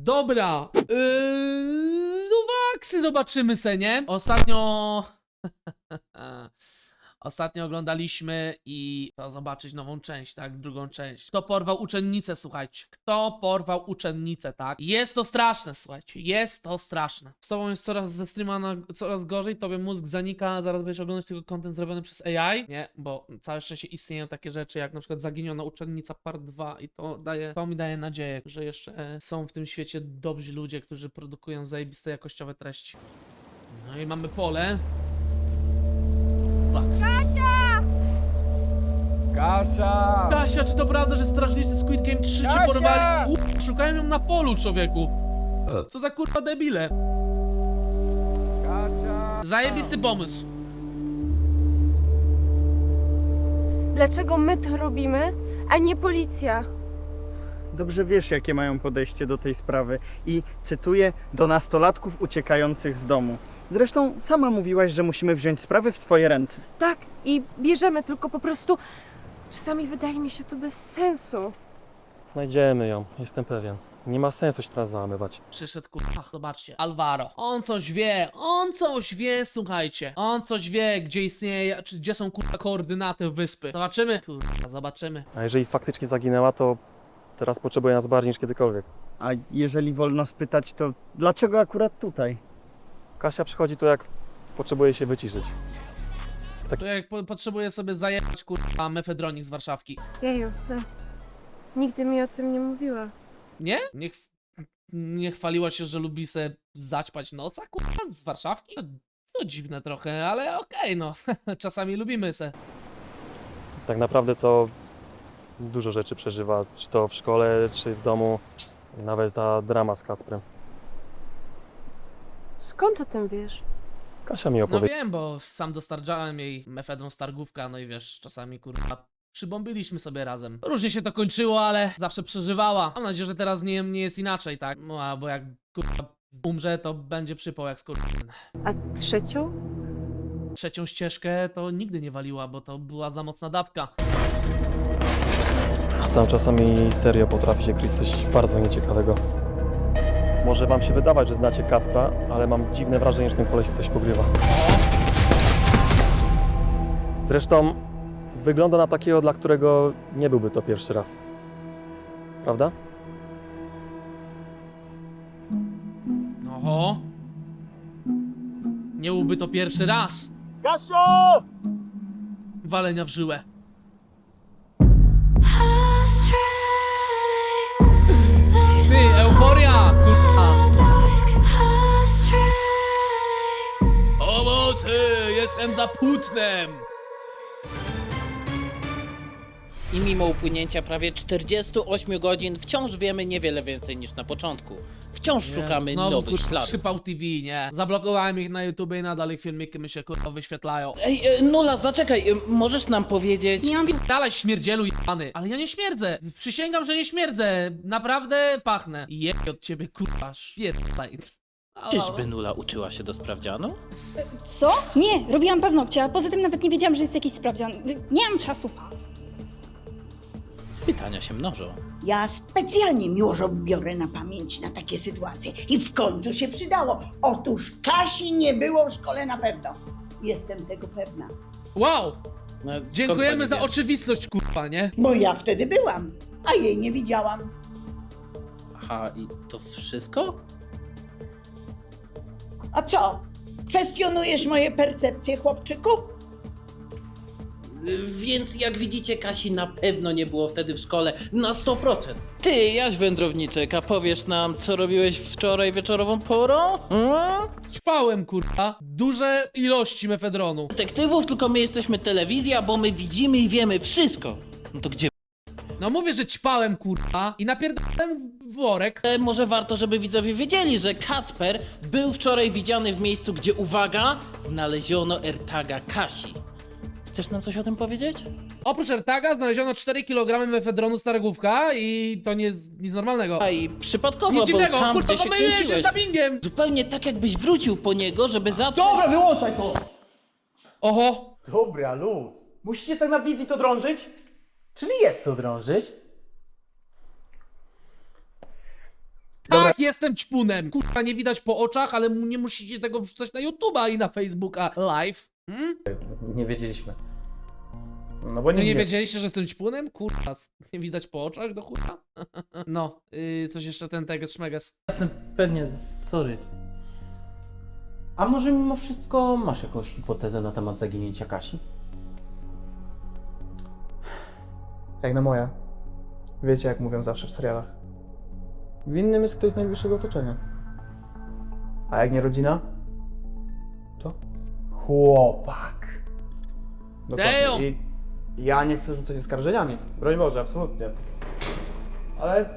Dobra. Yy, no zobaczymy se, nie? Ostatnio... Ostatnio oglądaliśmy i to zobaczyć nową część, tak? Drugą część. Kto porwał uczennicę, słuchajcie. Kto porwał uczennicę, tak? Jest to straszne, słuchajcie. Jest to straszne. Z tobą jest coraz ze streama na, coraz gorzej, tobie mózg zanika, zaraz będziesz oglądać tylko content zrobiony przez AI. Nie, bo całe szczęście istnieją takie rzeczy, jak na przykład zaginiona uczennica part 2 i to daje, to mi daje nadzieję, że jeszcze e, są w tym świecie dobrzy ludzie, którzy produkują zajebiste jakościowe treści. No i mamy pole. Waks. Kasia! Kasia, czy to prawda, że strażnicy Squid Game 3 cię Kasia! porwali? U, szukają ją na polu, człowieku. Co za kurwa debile. Kasia! Zajebisty pomysł. Dlaczego my to robimy, a nie policja? Dobrze wiesz, jakie mają podejście do tej sprawy i cytuję do nastolatków uciekających z domu. Zresztą sama mówiłaś, że musimy wziąć sprawy w swoje ręce. Tak, i bierzemy, tylko po prostu czasami wydaje mi się to bez sensu. Znajdziemy ją, jestem pewien. Nie ma sensu się teraz załamywać. Przyszedł kurwa, zobaczcie, Alvaro. On coś wie, on coś wie, słuchajcie. On coś wie, gdzie istnieje, czy gdzie są kurwa koordynaty wyspy. Zobaczymy. Kurwa, zobaczymy. A jeżeli faktycznie zaginęła, to teraz potrzebuje nas bardziej niż kiedykolwiek. A jeżeli wolno spytać, to dlaczego akurat tutaj? Kasia przychodzi tu jak potrzebuje się wyciszyć. To jak po potrzebuję sobie zajebać kurwa mefedronik z Warszawki. Jeju, no. nigdy mi o tym nie mówiła. Nie? Nie, chw- nie chwaliła się, że lubi se zaćpać noca, kurwa, z Warszawki? To, to dziwne trochę, ale okej, no. Czasami lubimy se. Tak naprawdę to dużo rzeczy przeżywa, czy to w szkole, czy w domu. Nawet ta drama z Kacprem. Skąd o tym wiesz? Kasia mi No opowiedziała. wiem, bo sam dostarczałem jej mefedron stargówka, no i wiesz, czasami kurwa przybombiliśmy sobie razem. Różnie się to kończyło, ale zawsze przeżywała. Mam nadzieję, że teraz nie, nie jest inaczej, tak? No a bo jak kurwa umrze, to będzie przypał jak skurczyn. A trzecią? Trzecią ścieżkę to nigdy nie waliła, bo to była za mocna dawka. Tam czasami serio potrafi się kryć coś bardzo nieciekawego. Może wam się wydawać, że znacie Kaspra, ale mam dziwne wrażenie, że ten koleś w coś pogrywa. Zresztą wygląda na takiego, dla którego nie byłby to pierwszy raz. Prawda? Oho. Nie byłby to pierwszy raz Kasio! walenia w żyłę. Jestem za płótnem! I mimo upłynięcia prawie 48 godzin wciąż wiemy niewiele więcej niż na początku. Wciąż szukamy Znowu, nowych kurwa, śladów. Przypał TV, nie? Zablokowałem ich na YouTube i nadal ich filmiki mi się kurwa wyświetlają. Ej, e, Nula, zaczekaj, e, możesz nam powiedzieć... Dalej śmierdzielu jebany. Ale ja nie śmierdzę. Przysięgam, że nie śmierdzę. Naprawdę pachnę. Jeb od ciebie, kurwa, śpierdaj. Czyżby Nula uczyła się do sprawdzianu? Co? Nie, robiłam paznokcie, a poza tym nawet nie wiedziałam, że jest jakiś sprawdzian. Nie mam czasu. Pytania się mnożą. Ja specjalnie miłożo biorę na pamięć na takie sytuacje i w końcu się przydało. Otóż Kasi nie było w szkole na pewno. Jestem tego pewna, Wow! No, skąd Dziękujemy za wie? oczywistość, kurwa, nie? bo ja wtedy byłam, a jej nie widziałam. Aha, i to wszystko? A co? Kwestionujesz moje percepcje, chłopczyku? Więc jak widzicie, Kasi na pewno nie było wtedy w szkole na 100%. Ty, Jaś Wędrowniczek, a powiesz nam, co robiłeś wczoraj wieczorową porą? Hmm? Ćpałem, kurwa. Duże ilości mefedronu. Detektywów, tylko my jesteśmy telewizja, bo my widzimy i wiemy wszystko. No to gdzie? No mówię, że ćpałem, kurwa. I napierdałem w worek. E, Może warto, żeby widzowie wiedzieli, że Kacper był wczoraj widziany w miejscu, gdzie, uwaga, znaleziono AirTaga Kasi. Chcesz nam coś o tym powiedzieć? Oprócz AirTaga znaleziono 4 kg mefedronu stargówka i to nie jest nic normalnego. A i przypadkowo, Nic bo dziwnego, tam, kurwa, gdzie się pomyliłem się z kręciłeś, dubbingiem. zupełnie tak, jakbyś wrócił po niego, żeby zacząć... Dobra, wyłączaj to! Oho. Dobra, luz. Musicie tak na wizji to drążyć? Czyli jest co drążyć? Dobra, Tak, jestem ćpunem. Kurwa, nie widać po oczach, ale mu- nie musicie tego wrzucać na YouTube'a i na Facebooka live. Hmm? Nie wiedzieliśmy. No bo No nie, nie wie- wiedzieliście, że jestem ćpunem? Kurwa, nie widać po oczach do chuja? No, yy, coś jeszcze ten teges szmeges. Jasne, pewnie, sorry. A może mimo wszystko masz jakąś hipotezę na temat zaginięcia Kasi? Jak na moje. Wiecie, jak mówią zawsze w serialach. Winnym jest ktoś z najbliższego otoczenia. A jak nie rodzina? To chłopak. Dokładnie. Damn! I ja nie chcę rzucać oskarżeniami. Broń Boże, absolutnie. Ale...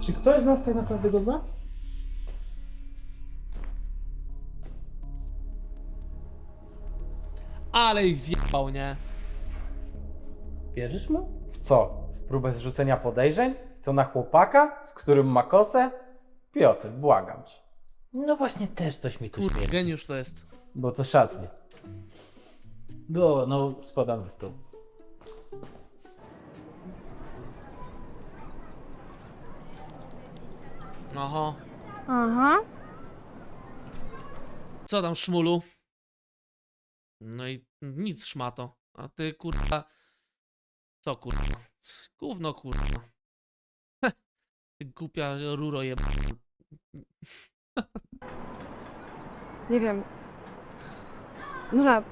Czy ktoś z nas tak naprawdę go zna? Ale ich wjebał, nie? Wierzysz mu? W co? W próbę zrzucenia podejrzeń? Co na chłopaka, z którym ma kosę? Piotr, błagam cię. No właśnie, też coś mi tu śmierdzi. geniusz to jest. Bo to szatnie. Było, no spadamy z to. Oho. Aha. Co tam, szmulu? No i nic, szmato. A ty, kurwa... Co, kurwa? Gówno, kurwa. Głupia ruro jeb... Nie wiem. Nula,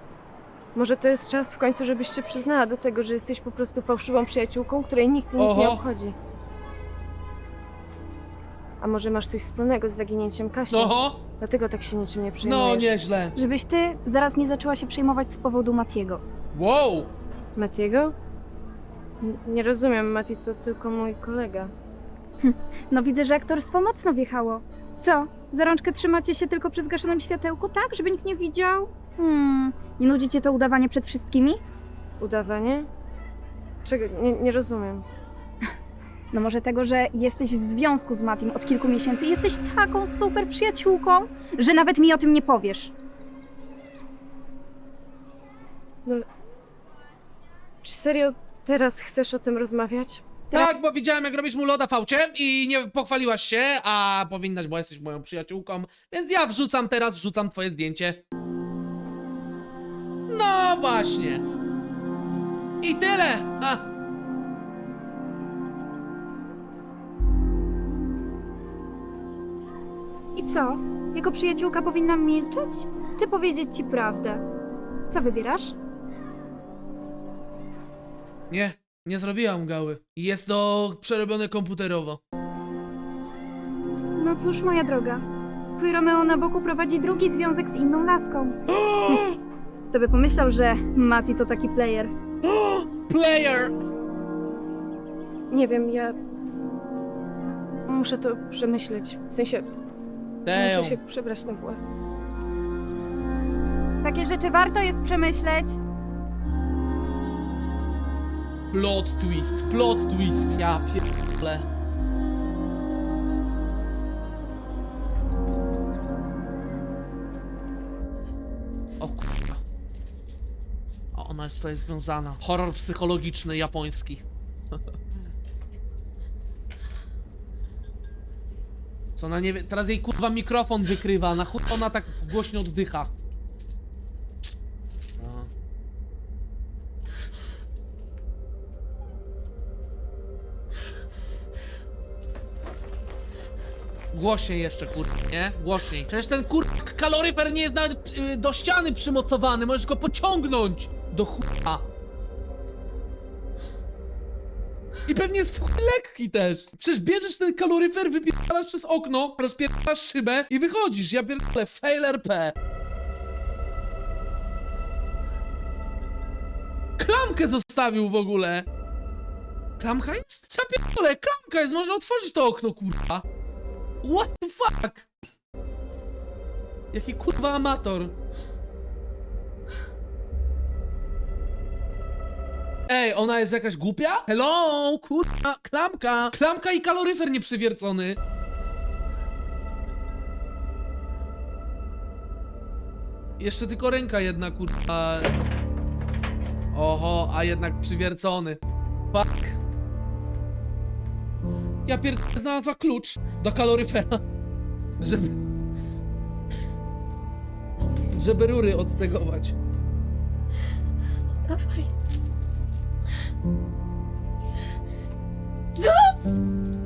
może to jest czas w końcu, żebyś się przyznała do tego, że jesteś po prostu fałszywą przyjaciółką, której nikt nic nie Oho. obchodzi. A może masz coś wspólnego z zaginięciem Kasi? Oho! Dlatego tak się niczym nie przejmujesz. No, nieźle. Żebyś ty zaraz nie zaczęła się przejmować z powodu Matiego. Wow! Matiego? Nie rozumiem, Mati to tylko mój kolega. No widzę, że aktorstwo mocno wjechało. Co? Za rączkę trzymacie się tylko przy zgaszonym światełku, tak? Żeby nikt nie widział? Hmm, nie nudzi cię to udawanie przed wszystkimi? Udawanie? Czego? Nie, nie rozumiem. No może tego, że jesteś w związku z Matim od kilku miesięcy i jesteś taką super przyjaciółką, że nawet mi o tym nie powiesz. Czy serio teraz chcesz o tym rozmawiać? Tak, bo widziałem jak robisz mu loda fałcie i nie pochwaliłaś się, a powinnaś, bo jesteś moją przyjaciółką, więc ja wrzucam teraz, wrzucam twoje zdjęcie. No właśnie. I tyle. A. I co? Jako przyjaciółka powinnam milczeć? Czy powiedzieć ci prawdę? Co wybierasz? Nie, nie zrobiłam gały. Jest to przerobione komputerowo. No cóż, moja droga. Twój Romeo na boku prowadzi drugi związek z inną laską. Kto by pomyślał, że Mati to taki player? Player! Nie wiem, ja. Muszę to przemyśleć. W sensie, muszę Damn. się przebrać na włach. Takie rzeczy warto jest przemyśleć. Plot twist, plot twist. Ja pierdolę. O kurwa. O, ona jest tutaj związana. Horror psychologiczny japoński. Co ona nie wie? Teraz jej kurwa mikrofon wykrywa. Na chuj ona tak głośno oddycha. Głośniej jeszcze, kurwa, nie? Głośniej. Przecież ten kurwa kaloryfer nie jest nawet y, do ściany przymocowany, możesz go pociągnąć do chuja. I pewnie jest w lekki też. Przecież bierzesz ten kaloryfer, wypierdalasz przez okno, rozpierdalasz szybę i wychodzisz. Ja pierdolę, fail RP. Klamkę zostawił w ogóle. Klamka jest? Ja pierdolę, klamka jest, można otworzyć to okno, kurwa. What the fuck? Jaki kurwa amator. Ej, ona jest jakaś głupia? Hello, kurwa, klamka. Klamka i kaloryfer nieprzywiercony. Jeszcze tylko ręka jedna, kurwa. Oho, a jednak przywiercony. Fuck. Ja pierdolę, znalazła klucz do kaloryfera. Żeby... Żeby rury odtegować. Dawaj.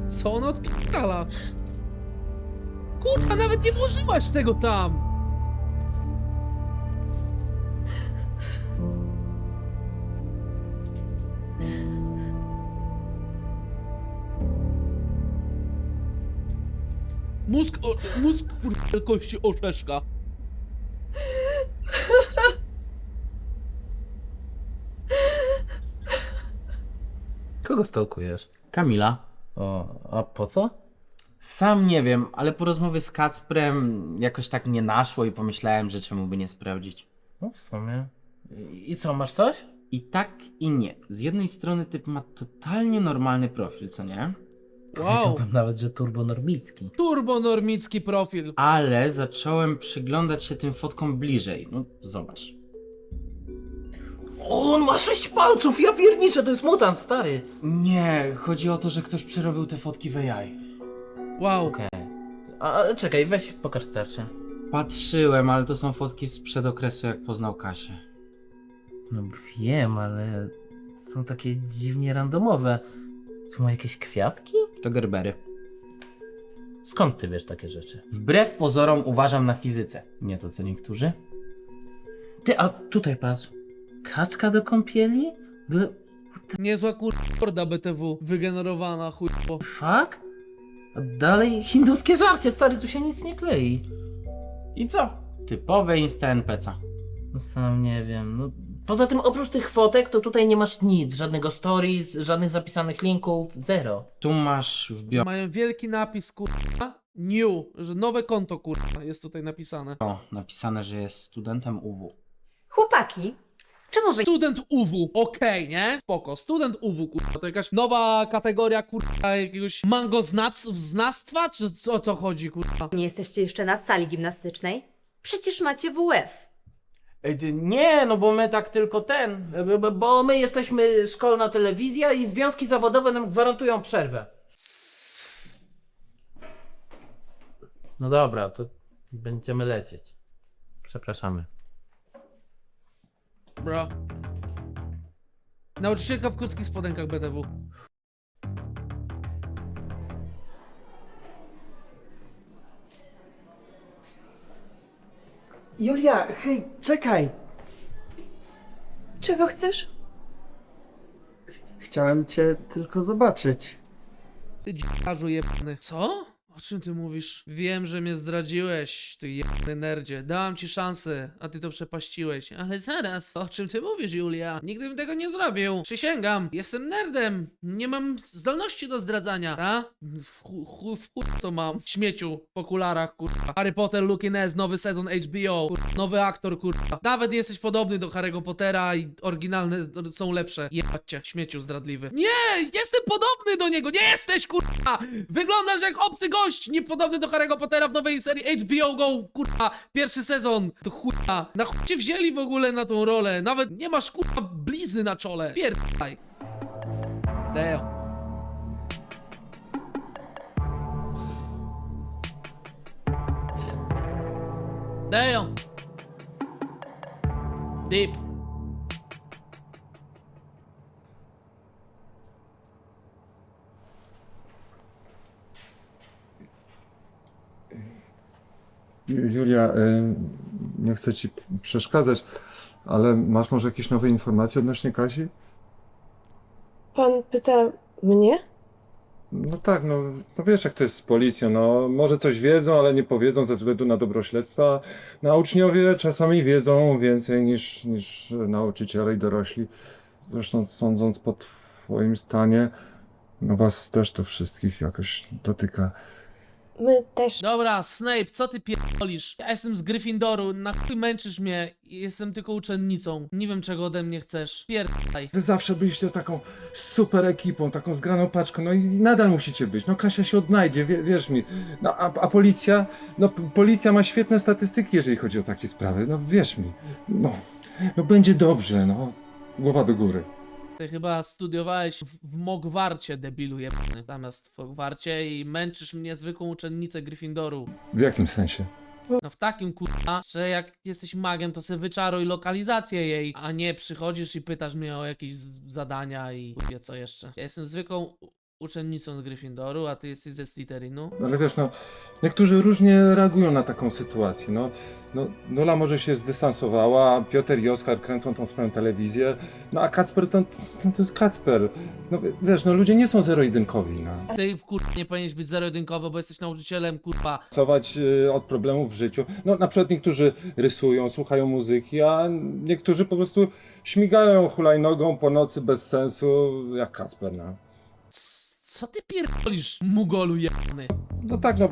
Co ona odpierdala? Kurwa, nawet nie włożyłaś tego tam! Mózg, o, mózg kurwa, wielkości orzeszka. Kogo stalkujesz? Kamila. O, a po co? Sam nie wiem, ale po rozmowie z Kacprem jakoś tak nie naszło i pomyślałem, że czemu by nie sprawdzić. No w sumie. I i co, masz coś? I tak i nie. Z jednej strony typ ma totalnie normalny profil, co nie? Wow, Powiedziałbym nawet, że turbonormicki. turbonormicki profil. Ale zacząłem przyglądać się tym fotkom bliżej. No, zobacz. O, on ma sześć palców, ja pierniczę, to jest mutant, stary. Nie, chodzi o to, że ktoś przerobił te fotki w AI. Wow. Okej. A, a czekaj, weź pokaż tarczę. Patrzyłem, ale to są fotki sprzed okresu, jak poznał Kasię. No wiem, ale są takie dziwnie randomowe. Są jakieś kwiatki? To Gerbery. Skąd ty wiesz takie rzeczy? Wbrew pozorom uważam na fizyce. Nie to co niektórzy. Ty, a tutaj patrz. Kaczka do kąpieli? Gle... Niezła kurda BTW wygenerowana, chujowo. Fuck? A dalej hinduskie żarcie, stary, tu się nic nie klei. I co? Typowe Insta NPC. No sam nie wiem. No, poza tym oprócz tych fotek to tutaj nie masz nic, żadnego stories, żadnych zapisanych linków, zero. Tu masz w bio Mają wielki napis, kurwa, new, że nowe konto, kurwa, jest tutaj napisane. napisane, że jest studentem UW. Chłopaki, czemu wy Student UW, okej, nie? Spoko, student UW, kurwa, to jakaś nowa kategoria, kurwa, jakiegoś mangoznawstwa, czy co, o co chodzi, kurwa? nie jesteście jeszcze na sali gimnastycznej? Przecież macie WF. Ej, ty- nie, no bo my tak tylko ten. B- b- Bo my jesteśmy szkolna telewizja i związki zawodowe nam gwarantują przerwę. No dobra, to będziemy lecieć. Przepraszamy. Bro. Nauczycielka w krótkich spodenkach BTW. Julia, hej, czekaj! Czego chcesz? Chciałem cię tylko zobaczyć. Ty dziarzu jebany. Co? O czym ty mówisz? Wiem, że mnie zdradziłeś, ty jebany nerdzie. Dałam ci szansę, a ty to przepaściłeś. Ale zaraz, o czym ty mówisz, Julia? Nigdy bym tego nie zrobił. Przysięgam, jestem nerdem. Nie mam zdolności do zdradzania, a? W chu- chu- w chuj to mam. Śmieciu w okularach, kurwa. Harry Potter, Lucky Ness, nowy sezon HBO, kurwa. Nowy aktor, kurwa. Nawet jesteś podobny do Harry'ego Pottera i oryginalne są lepsze. Jebać cię, śmieciu zdradliwy. Nie, jestem podobny do niego, nie jesteś, kurwa! Wyglądasz jak obcy gość, niepodobny do Harry'ego Pottera w nowej serii HBO GO, kurwa, pierwszy sezon. To chuja, na chuj cię wzięli w ogóle na tą rolę, nawet nie masz, kurwa, blizny na czole. Pierdaj. Deo. Deo. Deep. Julia, y, nie chcę ci przeszkadzać, ale masz może jakieś nowe informacje odnośnie Kasi? Pan pyta mnie? No tak, no, no wiesz jak to jest z policją, no może coś wiedzą, ale nie powiedzą ze względu na dobro śledztwa. No, a uczniowie czasami wiedzą więcej niż, niż nauczyciele i dorośli. Zresztą sądząc po twoim stanie, no was też to wszystkich jakoś dotyka. My też. Dobra, Snape, co ty pierdolisz? Ja jestem z Gryffindoru, na chuj męczysz mnie i jestem tylko uczennicą. Nie wiem, czego ode mnie chcesz. Pierdolaj. Wy zawsze byliście taką super ekipą, taką zgraną paczką, no i nadal musicie być. No Kasia się odnajdzie, wie, wierz mi. No a, a policja? No p- policja ma świetne statystyki, jeżeli chodzi o takie sprawy. No wierz mi. No, no będzie dobrze, no. Głowa do góry. Ty chyba studiowałeś w, w Mogwarcie, debilu jebany, zamiast w Hogwarcie i męczysz mnie zwykłą uczennicę Gryffindoru. W jakim sensie? No w takim kurwa, że jak jesteś magiem, to sobie wyczaruj lokalizację jej, a nie przychodzisz i pytasz mnie o jakieś z- zadania i wie co jeszcze. Ja jestem zwykłą uczennicą z Gryffindoru, a ty jesteś ze Slytherinu. No Ale wiesz, no, niektórzy różnie reagują na taką sytuację. No, no, Nula może się zdystansowała, Piotr i Oskar kręcą tą swoją telewizję, no a Kacper to, to, to jest Kacper. No wiesz, no ludzie nie są zero-jedynkowi, no. Ty kurwa nie powinieneś być zero-jedynkowy, bo jesteś nauczycielem kurwa. Pracować y, od problemów w życiu. No na przykład niektórzy rysują, słuchają muzyki, a niektórzy po prostu śmigają hulajnogą po nocy bez sensu, jak Kacper, no. Co ty pierdolisz, mugolu jebany? No tak, no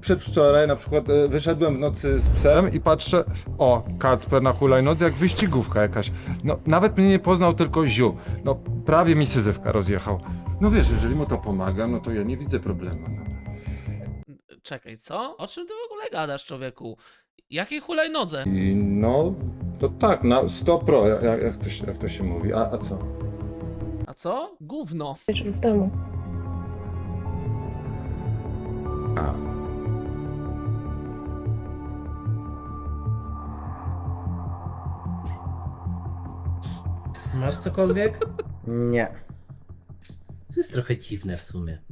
przedwczoraj na przykład e, wyszedłem w nocy z psem i patrzę, o, Kacper na hulajnodze jak wyścigówka jakaś. No nawet mnie nie poznał tylko Ziu. No prawie mi syzywka rozjechał. No wiesz, jeżeli mu to pomaga, no to ja nie widzę problemu. No. Czekaj, co? O czym ty w ogóle gadasz, człowieku? Jakiej hulajnodze? I no, to tak, na 100 pro, jak, jak, to, się, jak to się mówi. A, a co? A co? Gówno. Wieczór w domu. A. Masz cokolwiek? Nie. To jest trochę dziwne w sumie.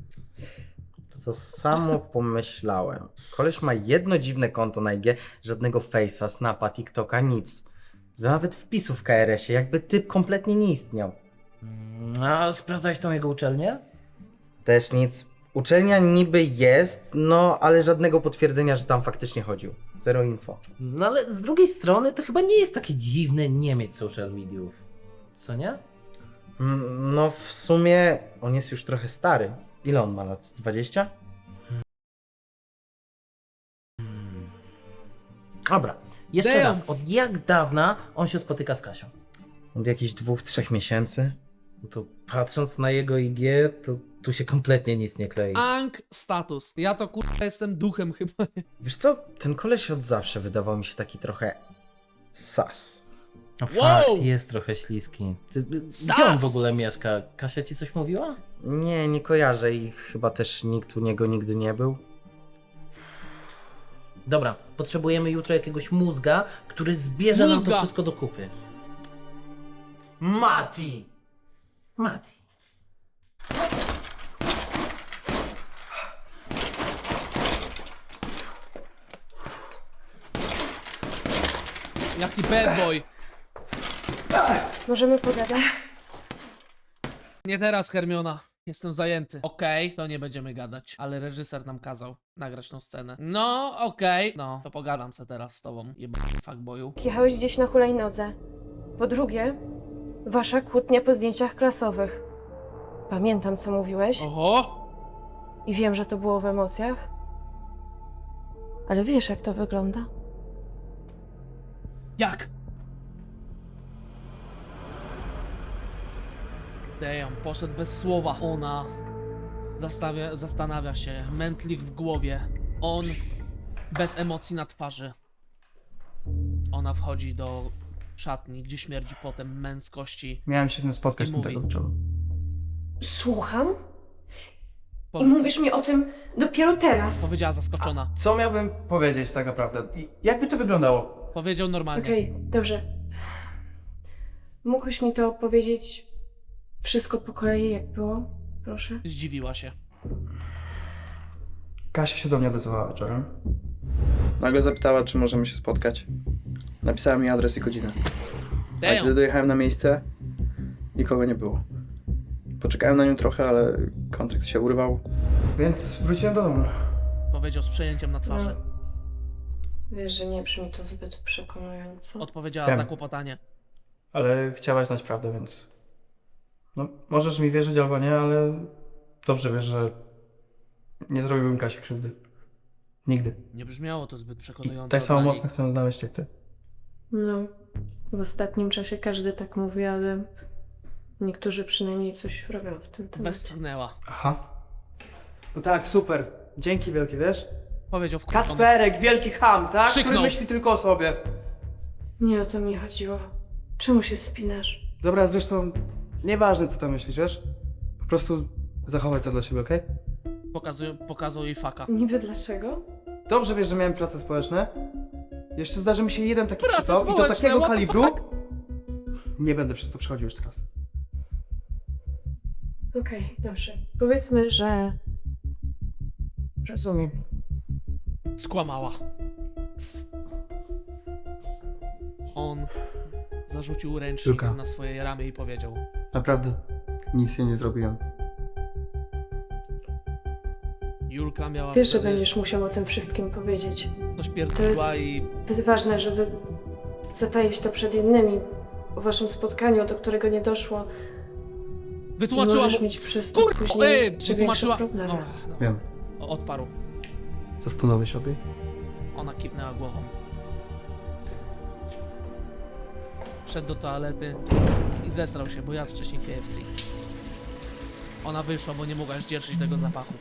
To samo pomyślałem. Koleś ma jedno dziwne konto na IG, żadnego Face'a, Snapa, TikToka, nic. Nawet wpisów w KRS-ie, jakby typ kompletnie nie istniał. A sprawdzałeś tą jego uczelnię? Też nic. Uczelnia niby jest, no ale żadnego potwierdzenia, że tam faktycznie chodził. Zero info. No ale z drugiej strony to chyba nie jest takie dziwne nie mieć social mediów. Co nie? Mm, No w sumie on jest już trochę stary. Ile on ma lat? 20? Dobra, jeszcze Damn. raz. Od jak dawna on się spotyka z Kasią? Od jakichś dwóch, trzech miesięcy? No to patrząc na jego IG, to tu się kompletnie nic nie klei. Ang status. Ja to kurwa jestem duchem chyba. Wiesz co, ten koleś od zawsze wydawał mi się taki trochę sas. No Wow! fakt, jest trochę śliski. Ty, gdzie Sas! on w ogóle mieszka? Kasia ci coś mówiła? Nie, nie kojarzę i chyba też nikt u niego nigdy nie był. Dobra, potrzebujemy jutro jakiegoś mózga, który zbierze nam Mózga! to wszystko do kupy. Mati! Mati. Jaki bad boy. Możemy pogadać? Nie teraz, Hermiona. Jestem zajęty. Okej, to nie będziemy gadać, ale reżyser nam kazał nagrać tą scenę. No, okej. No, to pogadam se teraz z tobą, jebany fuckboyu. Jechałeś gdzieś na hulajnodze. Po drugie, wasza kłótnia po zdjęciach klasowych. Pamiętam, co mówiłeś Oho! i wiem, że to było w emocjach. Ale wiesz, jak to wygląda? Jak? Damn, poszedł bez słowa. Ona zastawia, zastanawia się, mętlik w głowie. On bez emocji na twarzy. Ona wchodzi do szatni, gdzie śmierdzi potem męskości. Miałem się z tym spotkać I mówi. tego wieczoru. Słucham? I mówisz mi o tym dopiero teraz. powiedziała zaskoczona. Co miałbym powiedzieć tak naprawdę? I jakby to wyglądało? Powiedział normalnie. Okej, dobrze. Mógłbyś mi to powiedzieć wszystko po kolei, jak było? Proszę. Zdziwiła się. Kasia się do mnie odezwała wieczorem. Nagle zapytała, czy możemy się spotkać. Napisała mi adres i godzinę. A Damn. gdy dojechałem na miejsce, nikogo nie było. Poczekałem na nią trochę, ale kontakt się urwał. Więc wróciłem do domu. Powiedział z przejęciem na twarzy. Wiesz, że nie brzmi to zbyt przekonująco. Odpowiedziała Wiem. zakłopotanie. Ale chciałaś znać prawdę, więc... No, możesz mi wierzyć albo nie, ale dobrze wiesz, że nie zrobiłbym Kasi krzywdy. Nigdy. Nie brzmiało to zbyt I przekonująco. tak samo dla niej. mocno chcę znaleźć jak ty. No, w ostatnim czasie każdy tak mówi, ale niektórzy przynajmniej coś robią w tym temacie. Westchnęła. Aha. No tak, super. Dzięki wielkie, wiesz? Powiedział wkurzony. Kacperek, wielki ham, tak? Krzyknął. Który myśli tylko o sobie. Nie o to mi chodziło. Czemu się spinasz? Dobra, zresztą Nieważne, co tam myślisz, wiesz? Po prostu zachowaj to dla siebie, okej? Pokazują, pokazał jej faka. Niby dlaczego? Dobrze wiesz, że miałem prace społeczne. Jeszcze zdarzy mi się jeden taki Prace przypał i do społeczne, takiego what the kalibru. fuck? Nie będę przez to przechodził jeszcze raz. Okej, dobrze. Powiedzmy, że... Rozumiem. Skłamała. On zarzucił ręcznikiem Julka. na swoje ramię i powiedział: Naprawdę, nic jej nie zrobiłem. Julka miała Wiesz, że wtedy będziesz musiał o tym wszystkim powiedzieć. Coś To pierdolła jest i zbyt ważne, żeby zataić to przed innymi. O waszym spotkaniu, do którego nie doszło. wytłumaczyła Możesz mu... mieć przez to Kurwa! później Ej, jeszcze wytłumaczyła... problemy. No, Wiem. odparł. Zastanowię się, okej? Ona kiwnęła głową. Wszedł do toalety i zesrał się, bo jadł wcześniej KFC. Ona wyszła, bo nie mogła zdzierżyć tego zapachu.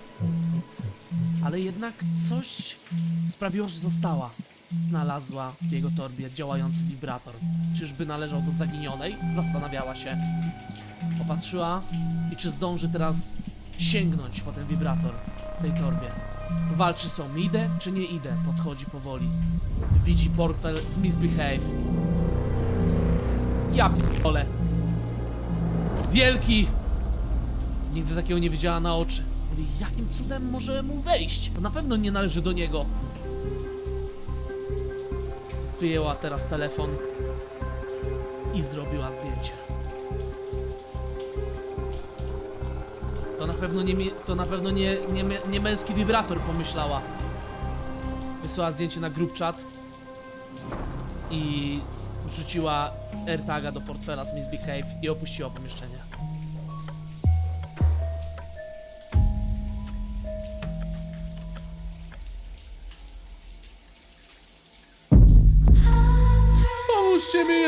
Ale jednak coś sprawiło, że została. Znalazła w jego torbie działający wibrator. Czyżby należał do zaginionej? Zastanawiała się. Popatrzyła i czy zdąży teraz sięgnąć po ten wibrator w tej torbie. Walczy są, idę czy nie idę? Podchodzi powoli. Widzi portfel z Misbehave. Ja p***ole. Wielki! Nigdy takiego nie widziała na oczy. Mówi, jakim cudem może mu wejść? To na pewno nie należy do niego. Wyjęła teraz telefon i zrobiła zdjęcie. To na pewno nie, to na pewno nie, nie, nie męski wibrator, pomyślała. Wysłała zdjęcie na group chat i wrzuciła AirTaga do portfela z Misbehave i opuściła pomieszczenie.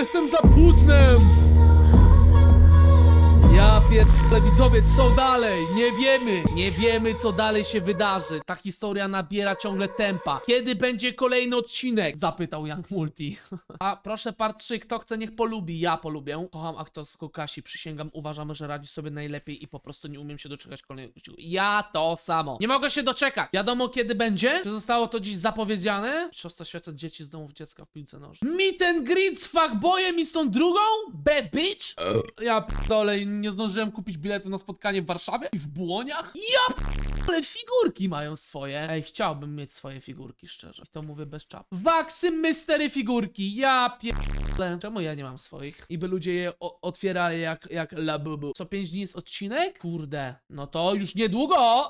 Jestem za płótnem! Pierdolę widzowie, co dalej? Nie wiemy, nie wiemy co dalej się wydarzy. Ta historia nabiera ciągle tempa. Kiedy będzie kolejny odcinek? Zapytał Young Multi. A proszę part 3, kto chce niech polubi, ja polubię. Kocham aktorstwo Kasi, przysięgam, uważamy, że radzi sobie najlepiej i po prostu nie umiem się doczekać kolejnego odcinku. Ja to samo. Nie mogę się doczekać. Wiadomo kiedy będzie? Czy zostało to dziś zapowiedziane? Siostra świata dzieci z domów dziecka w piłce nożnej. Meet and greet z fuckboyem i z tą drugą? Bad bitch? Ja p***dolę, nie zdążyłem kupić biletu na spotkanie w Warszawie i w Błoniach? Ja ale figurki mają swoje. Ej, chciałbym mieć swoje figurki, szczerze. I to mówię bez czap. Waxy Mystery figurki, ja pierdolę. Czemu ja nie mam swoich? I by ludzie je otwierali jak, jak labubu. Co 5 dni jest odcinek? Kurde, no to już niedługo.